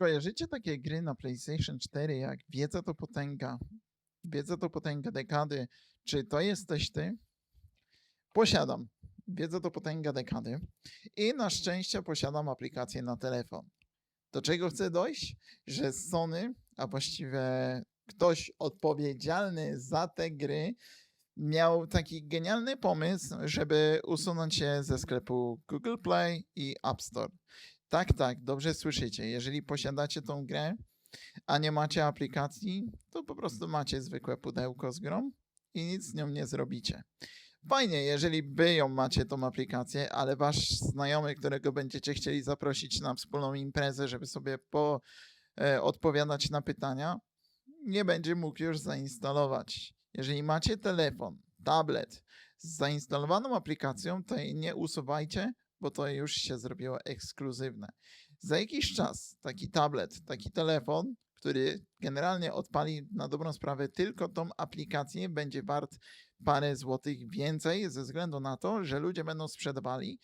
Kojarzycie takie gry na PlayStation 4 jak Wiedza to potęga, Wiedza to potęga dekady. Czy to jesteś ty? Posiadam. Wiedza to potęga dekady. I na szczęście posiadam aplikację na telefon. Do czego chcę dojść? Że Sony, a właściwie ktoś odpowiedzialny za te gry, miał taki genialny pomysł, żeby usunąć się ze sklepu Google Play i App Store. Tak, tak, dobrze słyszycie. Jeżeli posiadacie tą grę, a nie macie aplikacji, to po prostu macie zwykłe pudełko z grą i nic z nią nie zrobicie. Fajnie, jeżeli wy ją macie, tą aplikację, ale wasz znajomy, którego będziecie chcieli zaprosić na wspólną imprezę, żeby sobie po, e, odpowiadać na pytania, nie będzie mógł już zainstalować. Jeżeli macie telefon, tablet z zainstalowaną aplikacją, to jej nie usuwajcie, bo to już się zrobiło ekskluzywne. Za jakiś czas taki tablet, taki telefon, który generalnie odpali na dobrą sprawę tylko tą aplikację, będzie wart parę złotych więcej ze względu na to, że ludzie będą sprzedawali,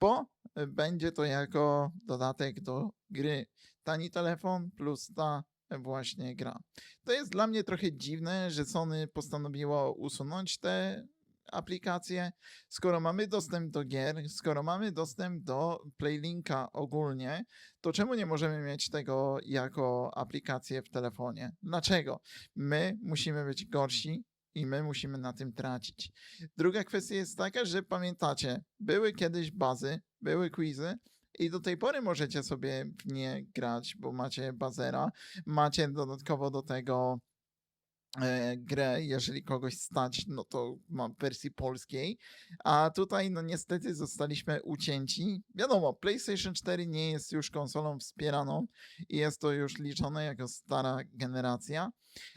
bo będzie to jako dodatek do gry. Tani telefon plus ta właśnie gra. To jest dla mnie trochę dziwne, że Sony postanowiło usunąć te aplikacje, skoro mamy dostęp do gier, skoro mamy dostęp do Playlinka ogólnie, to czemu nie możemy mieć tego jako aplikację w telefonie? Dlaczego? My musimy być gorsi i my musimy na tym tracić. Druga kwestia jest taka, że pamiętacie, były kiedyś bazy, były quizy, i do tej pory możecie sobie w nie grać, bo macie bazera, macie dodatkowo do tego grę, jeżeli kogoś stać, no to ma w wersji polskiej, a tutaj no niestety zostaliśmy ucięci. Wiadomo, PlayStation 4 nie jest już konsolą wspieraną i jest to już liczone jako stara generacja,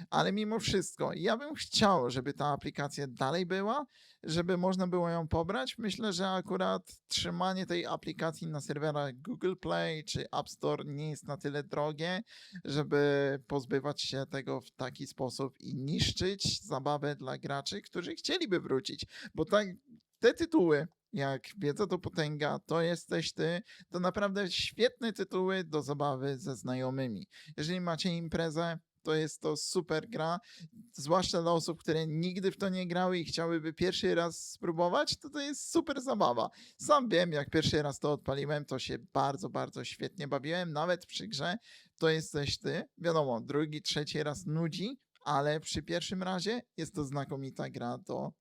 ale mimo wszystko ja bym chciał, żeby ta aplikacja dalej była, żeby można było ją pobrać. Myślę, że akurat trzymanie tej aplikacji na serwerach Google Play czy App Store nie jest na tyle drogie, żeby pozbywać się tego w taki sposób i niszczyć zabawę dla graczy, którzy chcieliby wrócić. Bo tak, te tytuły, jak Wiedza to potęga, to jesteś ty, to naprawdę świetne tytuły do zabawy ze znajomymi. Jeżeli macie imprezę, to jest to super gra, zwłaszcza dla osób, które nigdy w to nie grały i chciałyby pierwszy raz spróbować, to to jest super zabawa. Sam wiem, jak pierwszy raz to odpaliłem, to się bardzo, bardzo świetnie bawiłem, nawet przy grze to jesteś ty. Wiadomo, drugi, trzeci raz nudzi, ale przy pierwszym razie jest to znakomita gra do